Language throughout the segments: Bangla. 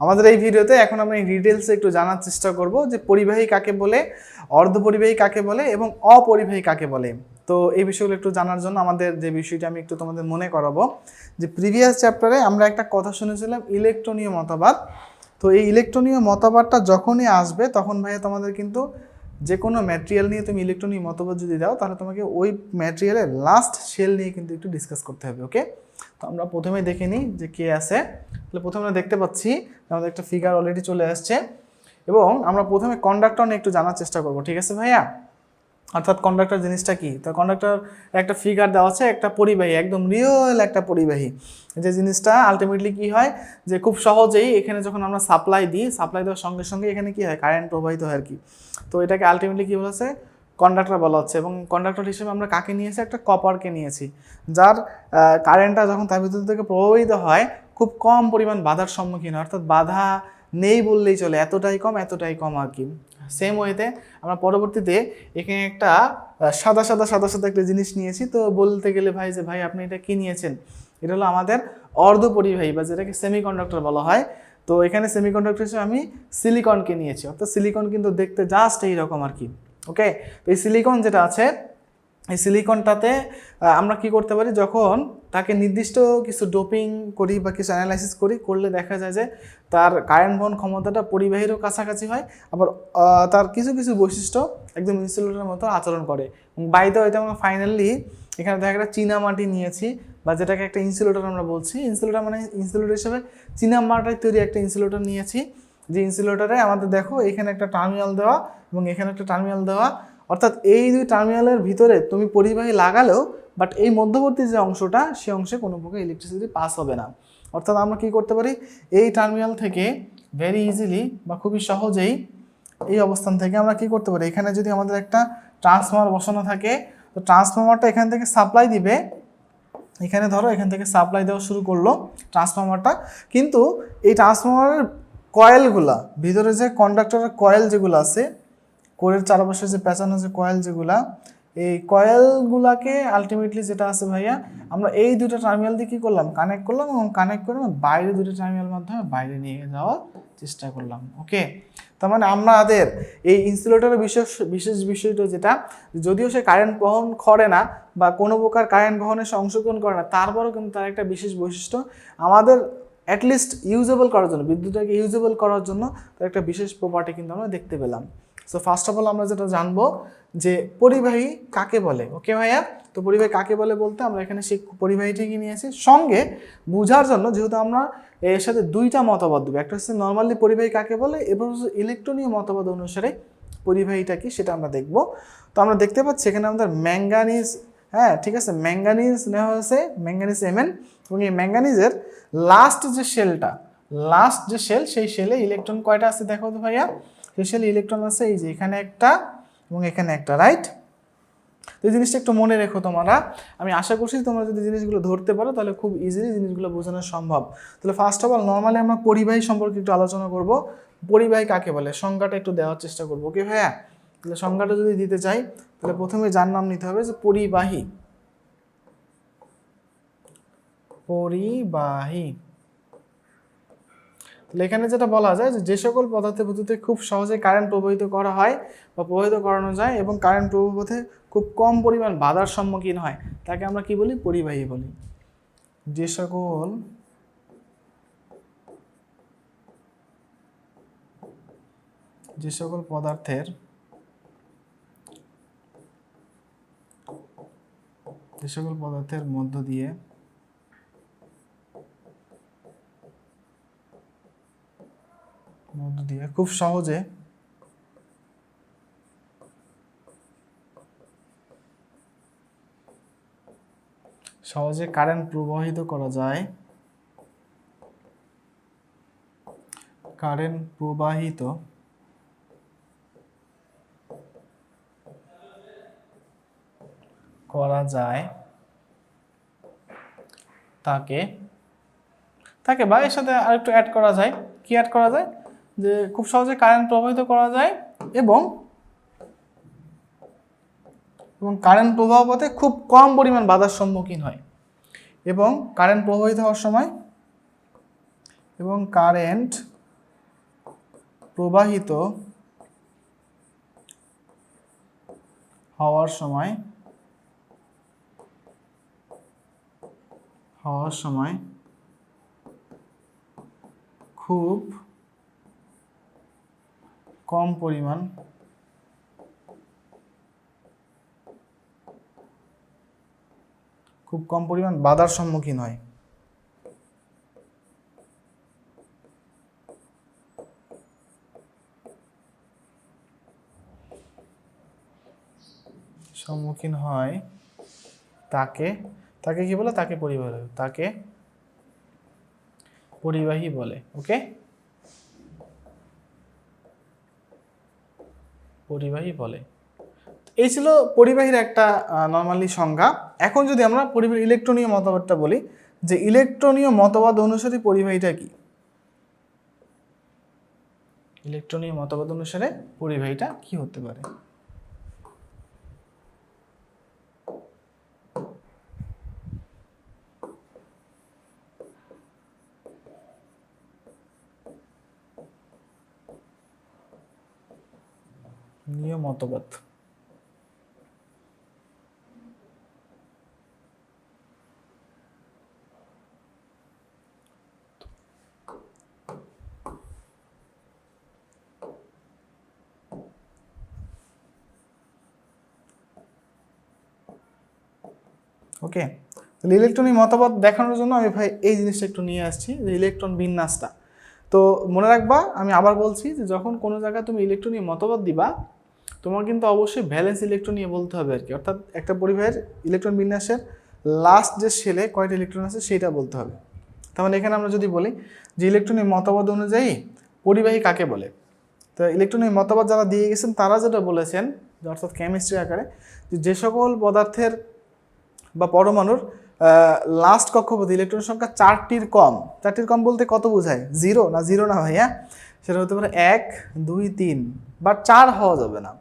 আমাদের এই ভিডিওতে এখন আমরা ডিটেলসে একটু জানার চেষ্টা করব যে পরিবাহী কাকে বলে, অর্ধপরিবাহী কাকে বলে এবং অপরিবাহী কাকে বলে। তো এই বিষয়গুলো একটু জানার জন্য আমাদের যে বিষয়টা আমি একটু তোমাদের মনে করাবো যে প্রিভিয়াস চ্যাপ্টারে আমরা একটা কথা শুনেছিলাম ইলেকট্রনীয় মতবাদ। তো এই ইলেকট্রনীয় মতবাদটা যখনই আসবে, তখন ভাইয়া তোমাদের কিন্তু যে কোনো ম্যাটেরিয়াল নিয়ে তুমি ইলেকট্রনিক মতবাদ যদি দাও, তাহলে তোমাকে ওই ম্যাটেরিয়ালের লাস্ট শেল নিয়ে কিন্তু একটু ডিসকাস করতে হবে ওকে তো আমরা প্রথমে দেখে নিই যে কে আছে। তাহলে প্রথমে আমরা দেখতে পাচ্ছি আমাদের একটা ফিগার অলরেডি চলে আসছে এবং আমরা প্রথমে কন্ডাক্টর নিয়ে একটু জানার চেষ্টা করব, ঠিক আছে ভাইয়া? অর্থাৎ কন্ডাক্টর জিনিসটা কি? তো কন্ডাক্টর একটা ফিগার দেওয়া আছে, একটা পরিবাহী, একদম রিয়েল একটা পরিবাহী। যে জিনিসটা আলটিমেটলি কি হয়? যে খুব সহজেই এখানে যখন আমরা সাপ্লাই দিই সাপ্লাই দেওয়ার সঙ্গে সঙ্গে এখানে কি হয়? কারেন্ট প্রবাহিত হয় আর কি। তো এটাকে আলটিমেটলি কি বলেছে? কন্ডাক্টর বলা হচ্ছে এবং কন্ডাক্টর হিসেবে আমরা কাকে নিয়েছি? একটা কপারকে নিয়েছি। যার কারেন্টটা যখন তার ভিতর থেকে প্রবাহিত হয়, খুব কম পরিমাণ বাধার সম্মুখীন হয়। অর্থাৎ বাধা নেই বললেই চলে, এতটাই কম এতটাই কম আর কি। সেম ওয়েতে আমরা পরবর্তীতে এখানে একটা সাদা সাদা সাদা সাদা একটা জিনিস নিয়েছি। তো বলতে গেলে ভাই যে, ভাই, আপনি এটা কি নিয়েছেন? এটা হলো আমাদের অর্ধপরিবাহী বা যেটাকে সেমিকন্ডাক্টর বলা হয়। তো এখানে সেমিকন্ডাক্টর হিসেবে আমি সিলিকনকে নিয়েছি। অর্থাৎ সিলিকন কিন্তু দেখতে জাস্ট এইরকম আর কি। ওকে? তো এই সিলিকন যেটা আছে, এই সিলিকনটাতে আমরা কি করতে পারি? যখন তাকে নির্দিষ্ট কিছু ডোপিং করি বা কিছু অ্যানালাইসিস করি, করলে দেখা যায় যে তার কারেন্ট বহন ক্ষমতাটা পরিবাহীরও কাছাকাছি হয়, আবার তার কিছু কিছু বৈশিষ্ট্য একদম ইনসুলেটের মতো আচরণ করে। বাইতে হয়তো আমরা ফাইনালি এখানে দেখা একটা চীনা মাটি নিয়েছি, বা যেটাকে একটা ইনসুলেটর আমরা বলছি। ইনসুলেটর মানে ইনসুলেটর হিসেবে চীনা মাটির তৈরি একটা ইনসুলেটর নিয়েছি। যে ইনসুলেটরে আমাদের দেখো এখানে একটা টার্মিনাল দেওয়া এবং এখানে একটা টার্মিনাল দেওয়া। অর্থাৎ এই দুই টার্মিনালের ভিতরে তুমি পরিবাহী লাগালেও বাট এই মধ্যবর্তী যে অংশটা, সে অংশে কোনো প্রকার ইলেকট্রিসিটি পাস হবে না। অর্থাৎ আমরা কি করতে পারি? এই টার্মিনাল থেকে ভেরি ইজিলি বা খুবই সহজেই এই অবস্থান থেকে আমরা কি করতে পারি? এখানে যদি আমাদের একটা ট্রান্সফর্মার বসানো থাকে, তো ট্রান্সফর্মারটা এখান থেকে সাপ্লাই দিবে। এখানে ধরো এখান থেকে সাপ্লাই দেওয়া শুরু করল ট্রান্সফর্মারটা কিন্তু এই ট্রান্সফর্মারের কয়েলগুলা, ভিতরে যে কন্ডাক্টরের কয়েল যেগুলো আছে, কোরের চারপাশে যে পেঁচানো যে কয়েল যেগুলা, এই কয়েলগুলাকে আলটিমেটলি যেটা আছে ভাইয়া, আমরা এই দুটো টার্মিনাল দিয়ে কী করলাম? কানেক্ট করলাম এবং কানেক্ট করে বাইরে দুটো টার্মিনাল মাধ্যমে বাইরে নিয়ে যাওয়ার চেষ্টা করলাম ওকে তার মানে আমাদের এই ইনসুলেটরের বিশেষ বিশেষ বিষয়টা যেটা যদিও সে কারেন্ট বহন করে না বা কোনো প্রকার কারেন্ট বহনে সে অংশগ্রহণ করে না, তারপরেও কিন্তু তার একটা বিশেষ বৈশিষ্ট্য, আমাদের অ্যাটলিস্ট ইউজেবল করার জন্য, বিদ্যুৎটাকে ইউজেবল করার জন্য তার একটা বিশেষ প্রপার্টি কিন্তু আমরা দেখতে পেলাম। সো ফার্স্ট অফ অল আমরা যেটা জানব যে পরিবাহী কাকে বলে? ওকে ভাইয়া? তো পরিবাহী কাকে বলে বলতে আমরা এখানে সেই পরিবাহীটিকে নিয়েছি। সঙ্গে বোঝার জন্য যেহেতু আমরা এর সাথে দুইটা মতবাদ দেবো, একটা হচ্ছে নর্মালি পরিবাহী কাকে বলে এবং ইলেকট্রনীয় মতবাদ অনুসারে পরিবাহীটা কি সেটা আমরা দেখব। তো আমরা দেখতে পাচ্ছি এখানে আমাদের ম্যাঙ্গানিজ হ্যাঁ ঠিক আছে ম্যাঙ্গানিজ নেওয়া হয়েছে ম্যাঙ্গানিজ এমএন এবং এই ম্যাঙ্গানিজের লাস্ট যে শেলটা লাস্ট যে শেল সেই শেলে ইলেকট্রন কয়টা আছে দেখো তো ভাইয়া? সেই শেলে ইলেকট্রন আছে, এই যে এখানে একটা এবং এখানে একটা রাইট এই জিনিসটা একটু মনে রেখো তোমরা। আমি আশা করছি তোমরা যদি জিনিসগুলো ধরতে পারো, তাহলে খুব ইজিলি জিনিসগুলো বোঝানো সম্ভব। তাহলে ফার্স্ট অফ অল নর্মালি আমরা পরিবাহী সম্পর্কে একটু আলোচনা করব। পরিবাহী কাকে বলে? সংজ্ঞাটা একটু দেওয়ার চেষ্টা করব ওকে ভাইয়া? তাহলে সংজ্ঞাটা যদি দিতে চাই, তাহলে প্রথমে যার নাম নিতে হবে যে পরিবাহী। পরিবাহী। তাহলে এখানে যেটা বলা যায় যে সকল পদার্থের ভিত্তিতে খুব সহজে কারেন্ট প্রবাহিত করা হয় বা প্রবাহিত করানো যায় এবং কারেন্ট প্রবাহে খুব কম পরিমাণ বাধার সম্মুখীন হয়, তাকে আমরা কি বলি? পরিবাহী বলি। যে সকল যে সকল পদার্থের যে সকল পদার্থের মধ্য দিয়ে মধ্য দিয়ে খুব সহজে সহজে কারেন্ট প্রবাহিত করা যায়। কারেন্ট প্রবাহিত করা যায়, তাকে তাকে বা এর সাথে আরেকটু অ্যাড করা যায়। কি অ্যাড করা যায়? যে খুব সহজে কারেন্ট প্রবাহিত করা যায় এবং এবং কারেন্ট প্রবাহ পথে খুব কম পরিমাণ বাধার সম্মুখীন হয়। এবং কারেন্ট প্রবাহিত হওয়ার সময়, এবং কারেন্ট প্রবাহিত হওয়ার সময় হওয়ার সময় খুব কম পরিমাণ খুব কম পরিমাণ বাধার সম্মুখীন হয়। সম্মুখীন হয় তাকে তাকে কি বলে? তাকে পরিবাহী তাকে পরিবাহী বলে। ওকে? পরিবাহী বলে। এই ছিল পরিবাহীর একটা নর্মালি সংজ্ঞা। এখন যদি আমরা পরিবাহীর ইলেকট্রনীয় মতবাদটা বলি, যে ইলেকট্রনীয় মতবাদ অনুসারে পরিবাহীটা কি? ইলেকট্রনীয় মতবাদ অনুসারে পরিবাহীটা কি হতে পারে? মতবাদ। ওকে তাহলে ইলেকট্রনিক মতবাদ দেখানোর জন্য আমি ভাই এই জিনিসটা একটু নিয়ে আসছি, যে ইলেকট্রন বিন্যাসটা। তো মনে রাখবা, আমি আবার বলছি যে যখন কোনো জায়গায় তুমি ইলেকট্রনিক মতবাদ দিবা তোমার কিন্তু অবশ্যই ব্যালেন্স ইলেকট্রন নিয়ে বলতে হবে আর কি। অর্থাৎ একটা পরিবাহের ইলেকট্রন বিন্যাসের লাস্ট যে সেলে কয়টা ইলেকট্রন আছে সেটা বলতে হবে। তাহলে এখানে আমরা যদি বলি যে ইলেকট্রনিক মতবাদ অনুযায়ী পরিবাহী কাকে বলে? তো ইলেকট্রনিক মতবাদ যারা দিয়ে গেছেন, তারা যেটা বলেছেন অর্থাৎ কেমিস্ট্রি আকারে যে সকল পদার্থের বা পরমাণুর লাস্ট কক্ষপথে ইলেকট্রন সংখ্যা চারটির কম। চারটির কম বলতে কত বোঝায়? জিরো না জিরো না ভাইয়া? সেটা হতে পারে এক, দুই, তিন। বা চার হওয়া যাবে না।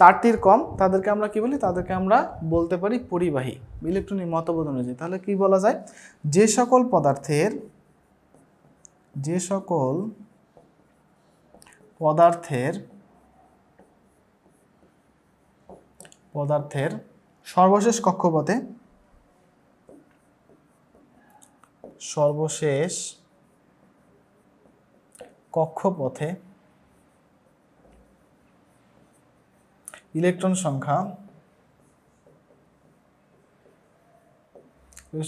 চারটির কম, তাদেরকে আমরা কি বলি? তাদেরকে আমরা বলতে পারি পরিবাহী, ইলেকট্রনিক মতবোধ অনুযায়ী। তাহলে কি বলা যায়? যে সকল পদার্থের, যে সকল পদার্থের পদার্থের সর্বশেষ কক্ষপথে সর্বশেষ কক্ষপথে ইলেকট্রন সংখ্যা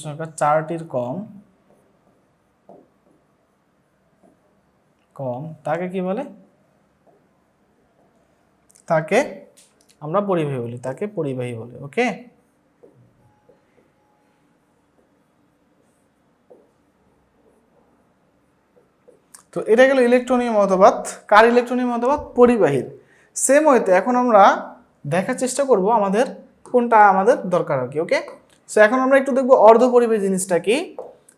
সংখ্যা চারটির কম কম, তাকে কি বলে? তাকে আমরা পরিবাহী বলি, তাকে পরিবাহী বলে ওকে তো এটা গেল ইলেকট্রনীয় মতবাদ কার ইলেকট্রনীয় মতবাদ পরিবাহীর। সেম ওয়েতে এখন আমরা দেখার চেষ্টা করব আমাদের কোনটা আমাদের দরকার আর কি ওকে সো এখন আমরা একটু দেখব অর্ধপরিবাহী জিনিসটা কি।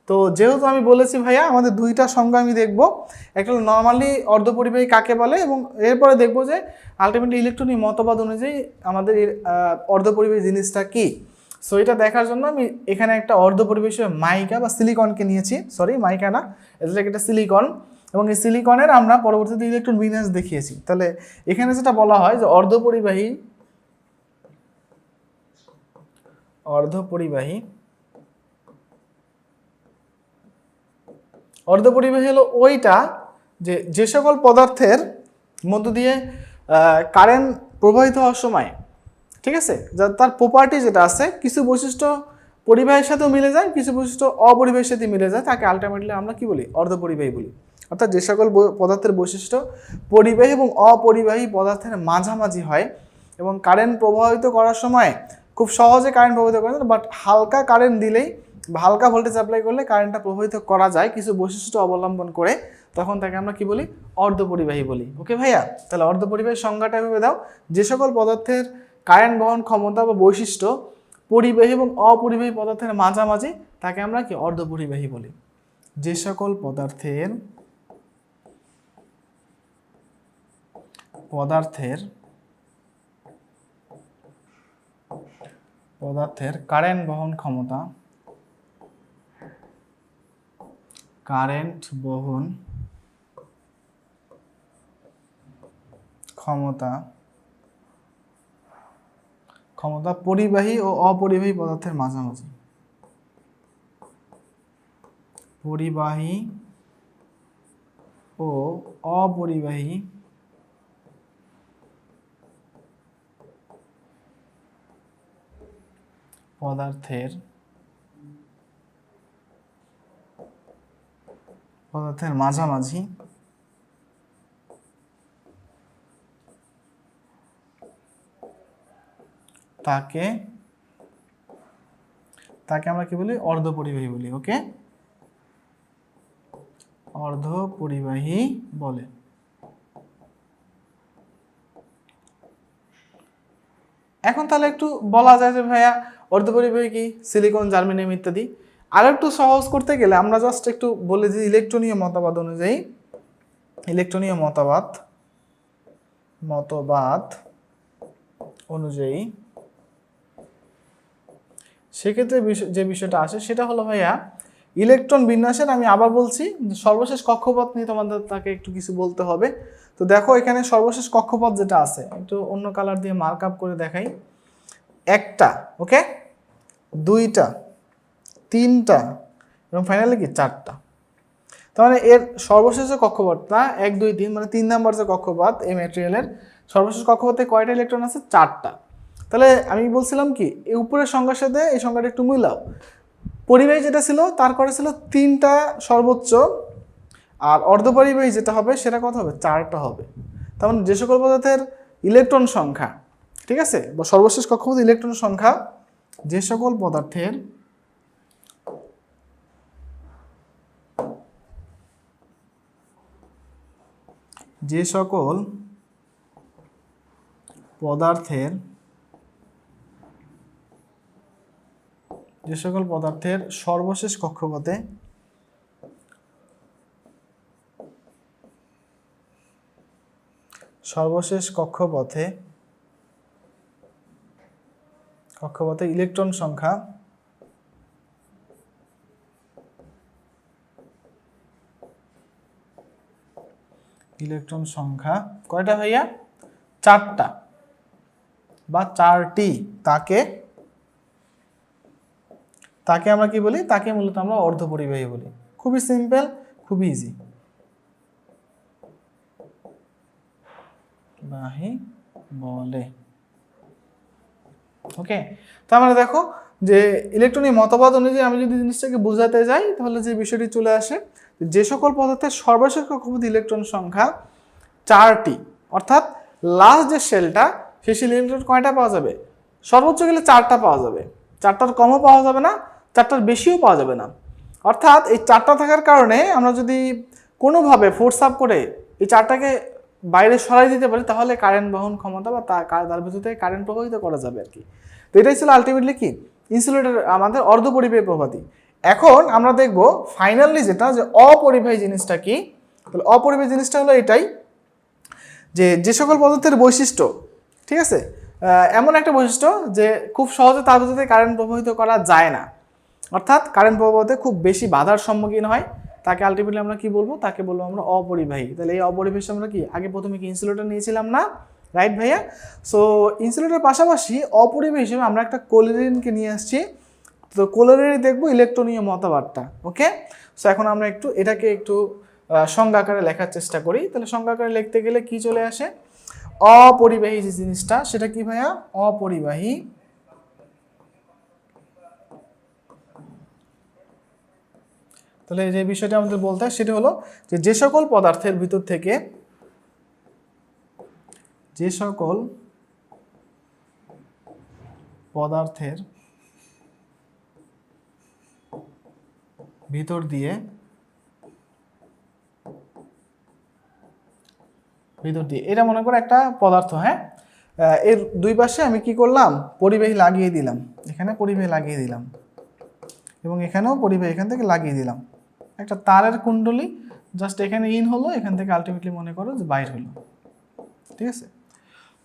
তো, যেহেতু আমি বলেছি ভাইয়া, আমাদের দুইটা সংজ্ঞা আমি দেখব। একটা নর্মালি অর্ধপরিবাহী কাকে বলে এবং এরপরে দেখব যে আলটিমেটলি ইলেকট্রনিক মতবাদ অনুযায়ী আমাদের অর্ধপরিবাহী জিনিসটা কি। সো এটা দেখার জন্য আমি এখানে একটা অর্ধপরিবেশ মাইকা বা সিলিকনকে নিয়েছি। সরি মাইকা না, এটা একটা সিলিকন এবং এই সিলিকনের আমরা পরবর্তীতে ইলেকট্রন বিন্যাস দেখিয়েছি। তাহলে এখানে যেটা বলা হয় যে অর্ধপরিবাহী অর্ধপরিবাহী। অর্ধপরিবাহী হলো ওইটা যে যে সকল পদার্থের মধ্য দিয়ে কারেন্ট প্রবাহিত হওয়ার সময়, ঠিক আছে? যা তার প্রপার্টি যেটা আছে, কিছু বৈশিষ্ট্য পরিবাহের সাথেও মিলে যায়, কিছু বৈশিষ্ট্য অপরিবাহের সাথে মিলে যায়। তাকে আলটিমেটলি আমরা কি বলি? অর্ধপরিবাহী বলি। অর্থাৎ যে সকল পদার্থের বৈশিষ্ট্য পরিবাহী এবং অপরিবাহী পদার্থের মাঝামাঝি হয় এবং কারেন্ট প্রবাহিত করার সময় খুব সহজে কারেন্ট প্রবাহিত করে বাট হালকা কারেন্ট দিলেই, হালকা ভোল্টেজ অ্যাপ্লাই করলে কারেন্টটা প্রবাহিত করা যায়, কিছু বৈশিষ্ট্য অবলম্বন করে, তখন তাকে আমরা কি বলি? অর্ধপরিবাহী বলি। ওকে ভাইয়া? তাহলে অর্ধপরিবাহী সংজ্ঞাটা ভেবে দাও। যে সকল পদার্থের কারেন্ট বহন ক্ষমতা বা বৈশিষ্ট্য পরিবাহী এবং অপরিবাহী পদার্থের মাঝামাঝি, তাকে আমরা কি? অর্ধপরিবাহী বলি। যে সকল পদার্থের পদার্থের পদার্থের কারেন্ট বহন ক্ষমতা, কারেন্ট বহন ক্ষমতা ক্ষমতা পরিবাহী ও অপরিবাহী পদার্থের মাঝামাঝি। পরিবাহী ও অপরিবাহী পদার্থের পদার্থের মাঝামাঝি তাকে তাকে আমরা কি বলি? অর্ধ পরিবাহী বলি, ওকে? অর্ধ পরিবাহী বলে। এখন তাহলে একটু বলা যায় যে ভাইয়া অর্ধপরিবাহী সিলিকন জার্মেনিয়াম ইত্যাদি। আর একটু সহজ করতে গেলে আমরা জাস্ট একটু বলে দিই ইলেকট্রনীয় মতবাদ অনুযায়ী। ইলেকট্রনীয় মতবাদ মতবাদ অনুযায়ী। সেক্ষেত্রে যে বিষয়টা আসে সেটা হলো ভাইয়া ইলেকট্রন বিন্যাসের আমি আবার বলছি, সর্বশেষ কক্ষপথ নিয়ে তোমাদের তাকে একটু কিছু বলতে হবে। তো দেখো এখানে সর্বশেষ কক্ষপথ যেটা আছে, একটু অন্য কালার দিয়ে মার্ক আপ করে দেখাই। একটা ওকে দুইটা, তিনটা, এবং ফাইনালি কি? চারটা। তার মানে এর সর্বশেষ কক্ষপথটা, এক, দুই, তিন মানে তিন নাম্বার যে কক্ষপথ, এই ম্যাটেরিয়ালের সর্বশেষ কক্ষপথে কয়টা ইলেকট্রন আছে? চারটা। তাহলে আমি বলছিলাম কি, এই উপরের সংখ্যার সাথে এই সংখ্যাটা একটু মিলাও। পরিবাহী যেটা ছিল, তার করে ছিল? তিনটা সর্বোচ্চ, আর অর্ধপরিবাহী যেটা হবে, সেটা কত হবে? চারটা হবে। তার মানে যে সকল পদার্থের ইলেকট্রন সংখ্যা ঠিক আছে? বা সর্বশেষ কক্ষপথ ইলেকট্রন সংখ্যা যে সকল পদার্থের যে সকল পদার্থের যে সকল পদার্থের সর্বশেষ কক্ষপথে সর্বশেষ কক্ষপথে কক্ষপথে ইলেকট্রন সংখ্যা ইলেকট্রন সংখ্যা কয়টা ভাইয়া? চারটা। বা চারটি। তাকে তাকে আমরা কি বলি? তাকে মূলত আমরা অর্ধ অর্ধপরিবাহী বলি। খুবই সিম্পল, খুবই ইজি বলে। ওকে তার মানে দেখো যে ইলেকট্রনিক মতবাদ অনুযায়ী আমি যদি জিনিসটাকে বোঝাতে যাই, তাহলে যে বিষয়টি চলে আসে, যে সকল পদার্থের সর্বশেষ কক্ষপথ ইলেকট্রন সংখ্যা চারটি, অর্থাৎ লাস্ট যে সেলটা সেই সেল ইলেকট্রন কয়টা পাওয়া যাবে? সর্বোচ্চ গেলে চারটা পাওয়া যাবে। চারটার কমও পাওয়া যাবে না, চারটার বেশিও পাওয়া যাবে না। অর্থাৎ এই চারটা থাকার কারণে আমরা যদি কোনোভাবে ফোর্স আপ করে এই চারটাকে বাইরে সরাই দিতে পারি, তাহলে কারেন্ট বহন ক্ষমতা বা তার ভিতর কারেন্ট প্রবাহিত করা যাবে আর কি। তো এটাই ছিল আলটিমেটলি কি? ইনসুলেটর আমাদের অর্ধপরিবাহী প্রভাতি এখন আমরা দেখব ফাইনালি যেটা যে অপরিবাহী জিনিসটা কি? তাহলে অপরিবাহী জিনিসটা হলো এটাই যে যে সকল পদার্থের বৈশিষ্ট্য, ঠিক আছে? এমন একটা বৈশিষ্ট্য যে খুব সহজে তার ভিতর কারেন্ট প্রবাহিত করা যায় না। অর্থাৎ কারেন্ট প্রবাহতে খুব বেশি বাধার সম্মুখীন হয়। তাকে আলটিমেটলি আমরা কি বলব? তাকে বলব আমরা অপরিবাহী। তাহলে এই অপরিবাহী আমরা কি? আগে প্রথমে কি ইনসুলেটর নিয়েছিলাম না? রাইট ভাইয়া? সো ইনসুলেটর পাশাপাশি অপরিবাহী হিসেবে আমরা একটা কোলেরিনকে নিয়ে আসছি। তো কোলেরিনে দেখব ইলেকট্রনীয় মতবাদটা ওকে সো এখন আমরা একটু এটাকে একটু সংজ্ঞা আকারে লেখার চেষ্টা করি। তাহলে সংজ্ঞা আকারে লিখতে গেলে কি চলে আসে? অপরিবাহী যে জিনিসটা, সেটা কি ভাইয়া? অপরিবাহী তাহলে যে বিষয়টা আমাদের বলতে হয় সেটা হলো যে যে সকল পদার্থের ভিতর থেকে যে সকল পদার্থের ভিতর দিয়ে ভিতর দিয়ে, এটা মনে করো একটা পদার্থ হ্যাঁ? এর দুই পাশে আমি কি করলাম? পরিবাহী লাগিয়ে দিলাম। এখানে পরিবাহী লাগিয়ে দিলাম এবং এখানেও পরিবাহী এখান থেকে লাগিয়ে দিলাম। একটা তারের কুণ্ডলী জাস্ট এখানে ইন হলো, এখান থেকে আলটিমেটলি মনে করো যে বাইর হলো। ঠিক আছে?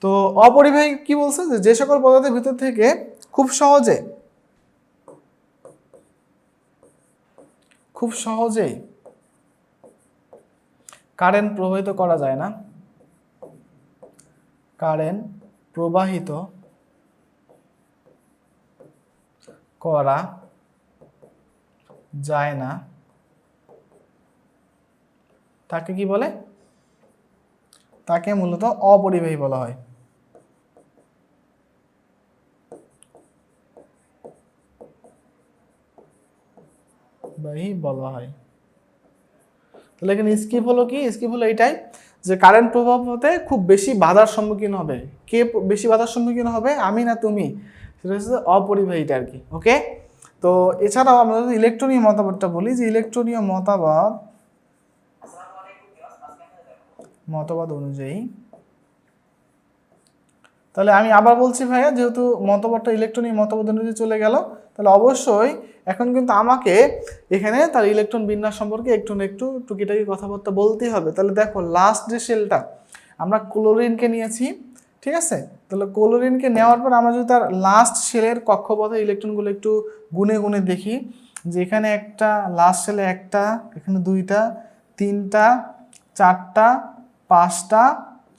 তো অপরিবাহী কি বলছে? যে যে সকল পদার্থের ভিতর থেকে খুব সহজে, খুব সহজেই কারেন্ট প্রবাহিত করা যায় না। কারেন্ট প্রবাহিত করা যায় না। তাকে কি বলে? তাকে মূলত অপরিবাহী বলা হয়। বলা হয়। তাহলে এখানে স্কিপ হলো কি? স্কিপ হলো এটাই যে কারেন্ট প্রভাব হতে খুব বেশি বাধার সম্মুখীন হবে। কে বেশি বাধার সম্মুখীন হবে? আমি না তুমি? সেটা হচ্ছে অপরিবাহীটা আর কি ওকে তো এছাড়াও আমরা যদি ইলেকট্রনীয় মতামতটা বলি যে ইলেকট্রনীয় মতামত মতবাদ অনুযায়ী। তাহলে আমি আবার বলছি ভাইয়া, যেহেতু মতবাদটা ইলেকট্রনিক মতবাদ অনুযায়ী চলে গেল, তাহলে অবশ্যই এখন কিন্তু আমাকে এখানে তার ইলেকট্রন বিন্যাস সম্পর্কে একটু না একটু টুকিটাকি কথাবার্তা বলতেই হবে। তাহলে দেখো লাস্ট যে সেলটা আমরা ক্লোরিনকে নিয়েছি, ঠিক আছে? তাহলে ক্লোরিনকে নেওয়ার পর আমরা যদি তার লাস্ট সেলের কক্ষপথে ইলেকট্রনগুলো একটু গুনে গুনে দেখি, যে এখানে একটা লাস্ট সেলে একটা, এখানে দুইটা, তিনটা, চারটা পাঁচটা,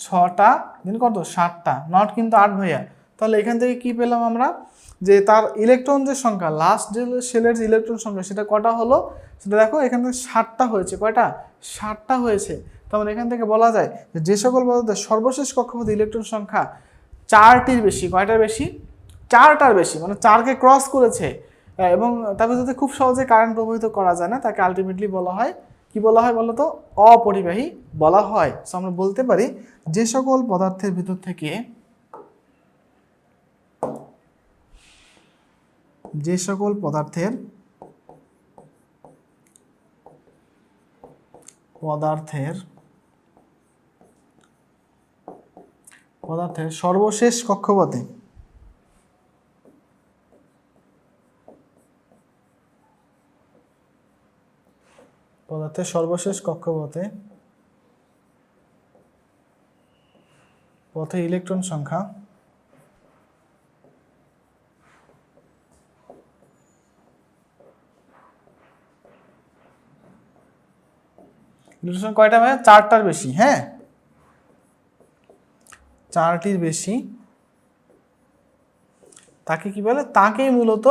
ছটা, দিন কত? সাতটা নট কিন্তু আট ভাইয়া। তাহলে এখান থেকে কি পেলাম আমরা? যে তার ইলেকট্রন যে সংখ্যা লাস্ট যে সেলের যে ইলেকট্রন সংখ্যা, সেটা কটা হলো? সেটা দেখো, এখান থেকে ষাটটা হয়েছে। কয়টা? ষাটটা হয়েছে। তার মানে এখান থেকে বলা যায় যে সকল পদার্থের সর্বশেষ কক্ষপথে ইলেকট্রন সংখ্যা চারটির বেশি। কয়টার বেশি? চারটার বেশি। মানে চারকে ক্রস করেছে। এবং তার ভিতরে খুব সহজে কারেন্ট প্রবাহিত করা যায় না, তাকে আলটিমেটলি বলা হয় কি বলা হয় বলতো? অপরিবাহী বলা হয়। সো আমরা বলতে পারি যে সকল পদার্থের ভিতর থেকে যে সকল পদার্থের পদার্থের পদার্থের সর্বশেষ কক্ষপথে পদার্থের সর্বশেষ কক্ষপথে পথে ইলেকট্রন সংখ্যা ইলেকট্রন কয়টা ভাই? চারটার বেশি হ্যাঁ? চারটির বেশি। তাকে কি বলে? তাকেই মূলত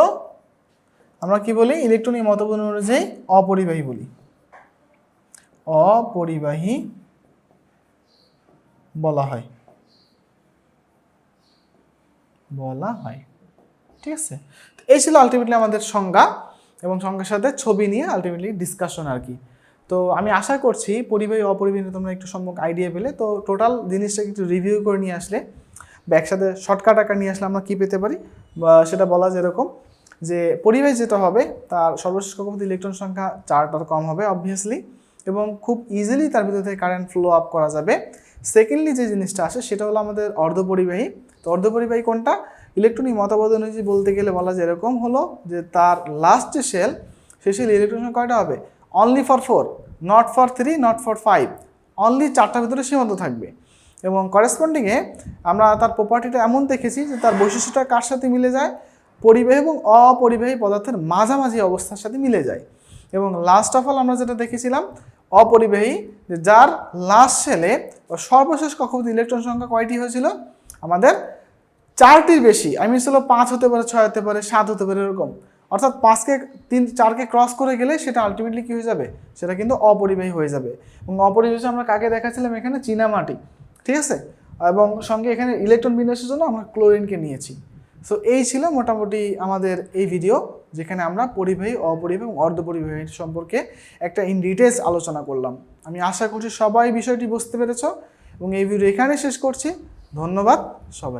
আমরা কি বলি? ইলেকট্রনিক মতবাদ অনুযায়ী অপরিবাহী বলি। অপরিবাহী বলা হয়। বলা হয়। ঠিক আছে? এই ছিল আলটিমেটলি আমাদের সংজ্ঞা এবং সংজ্ঞার সাথে ছবি নিয়ে আলটিমেটলি ডিসকাশন আর কি। তো আমি আশা করছি পরিবাহী অপরিবাহী তোমরা একটু সম্যক আইডিয়া পেলে। তো টোটাল জিনিসটাকে একটু রিভিউ করে নিয়ে আসলে বা একসাথে শর্টকাট আকার নিয়ে আসলে আমরা কী পেতে পারি? বা সেটা বলা যেরকম যে পরিবেশ যেটা হবে তার সর্বশেষ কক্ষপথে ইলেকট্রন সংখ্যা চারটার কম হবে অবভিয়াসলি এবং খুব ইজিলি তার ভিতর থেকে কারেন্ট ফ্লো আপ করা যাবে। সেকেন্ডলি যে জিনিসটা আসে, সেটা হলো আমাদের অর্ধপরিবাহী। তো অর্ধপরিবাহী কোনটা? ইলেকট্রনিক মতবাদ অনুযায়ী বলতে গেলে বলা যায় এরকম হলো যে তার লাস্ট যে সেল সে সেল ইলেকট্রন কয়টা হবে? Only for four not for three not for five only চারটার ভিতরে সীমান্ত থাকবে। এবং করেসপন্ডিংয়ে আমরা তার প্রপার্টিটা এমন দেখেছি যে তার বৈশিষ্ট্যটা কার সাথে মিলে যায়? পরিবাহী এবং অপরিবাহী পদার্থের মাঝামাঝি অবস্থার সাথে মিলে যায়। এবং লাস্ট অফ অল আমরা যেটা দেখেছিলাম অপরিবাহী, যে যার লাস্ট সেলে সর্বশেষ কক্ষপথ ইলেকট্রন সংখ্যা কয়টি হয়েছিল? আমাদের চারটির বেশি। আই মিন ছিল পাঁচ হতে পারে, ছয় হতে পারে, সাত হতে পারে, এরকম। অর্থাৎ পাঁচকে তিন, চারকে ক্রস করে গেলে সেটা আলটিমেটলি কী হয়ে যাবে? সেটা কিন্তু অপরিবাহী হয়ে যাবে। এবং অপরিবাহী আমরা কাকে দেখাচ্ছিলাম এখানে? চীনামাটি ঠিক আছে? এবং সঙ্গে এখানে ইলেকট্রন বিন্যাসের জন্য আমরা ক্লোরিনকে নিয়েছি। সো এই ছিল মোটামুটি আমাদের এই ভিডিও যেখানে আমরা পরিবাহী, অপরিবাহী এবং অর্ধপরিবাহী সম্পর্কে একটা ইন ডিটেলস আলোচনা করলাম। আমি আশা করছি সবাই বিষয়টি বুঝতে পেরেছ এবং এই ভিডিও এখানে শেষ করছি। ধন্যবাদ সবাই